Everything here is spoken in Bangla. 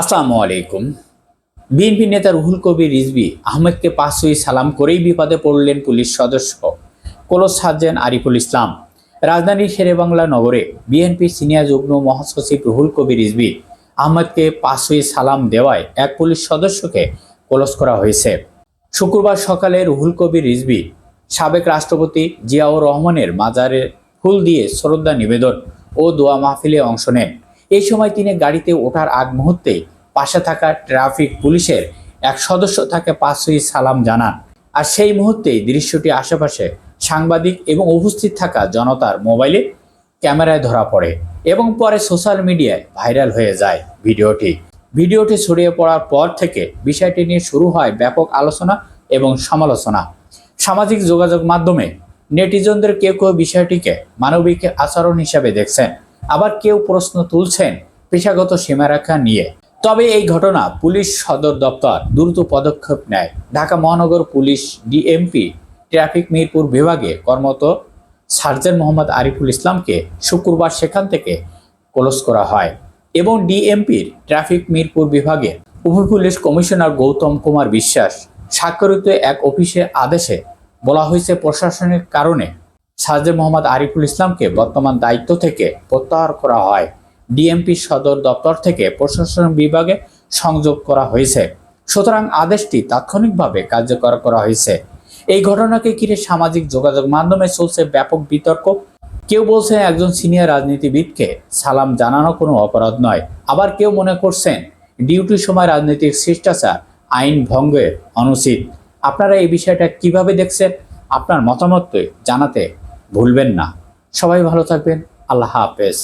আসসালামু আলাইকুম। বিএনপি নেতা রুহুল কবির রিজভি আহমেদকে পাঁচ পাঁচই সালাম করেই বিপদে পড়লেন পুলিশ সদস্য কলস সাজ্জান আরিফুল ইসলাম। রাজধানীর শেরেবাংলা নগরে বিএনপি সিনিয়র যুগ্ম মহাসচিব রুহুল কবির রিজভি আহমেদকে পাঁচ পাঁচই সালাম দেওয়ায় এক পুলিশ সদস্যকে কলস করা হয়েছে। শুক্রবার সকালে রুহুল কবির রিজভি সাবেক রাষ্ট্রপতি জিয়াউর রহমানের মাজারে ফুল দিয়ে শ্রদ্ধা নিবেদন ও দোয়া মাহফিলে অংশ নেন। এই সময় তিনি গাড়িতে ওঠার আগ মুহূর্তেই পাশে থাকা ট্রাফিক পুলিশের এক সদস্য তাকে পাঁচই সালাম জানান। আর সেই মুহূর্তেই দৃশ্যটি আশেপাশে সাংবাদিক এবং উপস্থিত থাকা জনতার মোবাইলে ক্যামেরায় ধরা পড়ে এবং পরে সোশ্যাল মিডিয়ায় ভাইরাল হয়ে যায় ভিডিওটি। ভিডিওটি ছড়িয়ে পড়ার পর থেকে বিষয়টি নিয়ে শুরু হয় ব্যাপক আলোচনা এবং সমালোচনা। সামাজিক যোগাযোগ মাধ্যমে নেটিজনদের কেউ কেউ বিষয়টিকে মানবিক আচরণ হিসাবে দেখছেন। আবার কেউ প্রশ্ন তুলছেন পেশাগত সীমারেখা নিয়ে। তবে এই ঘটনা পুলিশ সদর দপ্তর দ্রুত পদক্ষেপ নেয়। ঢাকা মহানগর পুলিশ ডিএমপি, ট্রাফিক মিরপুর বিভাগে কর্মরত সার্জেন্ট মোহাম্মদ আরিফুল ইসলামকে শুক্রবার সেখান থেকে ক্লোজ করা হয় এবং ডিএমপির ট্রাফিক মিরপুর বিভাগে উপপুলিশ কমিশনার গৌতম কুমার বিশ্বাস স্বাক্ষরিত এক অফিসের আদেশে বলা হয়েছে প্রশাসনের কারণে সার্জেন্ট মোহাম্মদ আরিফুল ইসলামকে বর্তমান দায়িত্ব থেকে প্রত্যাহার করা হয়। ডিএমপি সদর দপ্তর থেকে প্রশাসন বিভাগে সংযোগ করা হয়েছে। সুতরাং আদেশটি তাৎক্ষণিকভাবে কার্যকর করা হয়েছে। এই ঘটনাকে ঘিরে সামাজিক যোগাযোগ মাধ্যমে চলছে ব্যাপক বিতর্ক। কেউ বলছে একজন সিনিয়র রাজনীতিবিদকে সালাম জানানো কোনো অপরাধ নয়। আবার কেউ মনে করছেন ডিউটির সময় রাজনৈতিক শিষ্টাচার আইন ভঙ্গের অনুচিত। আপনারা এই বিষয়টা কীভাবে দেখছেন? আপনার মতামত জানাতে ভুলবেন না। সবাই ভালো থাকবেন। আল্লাহ হাফেজ।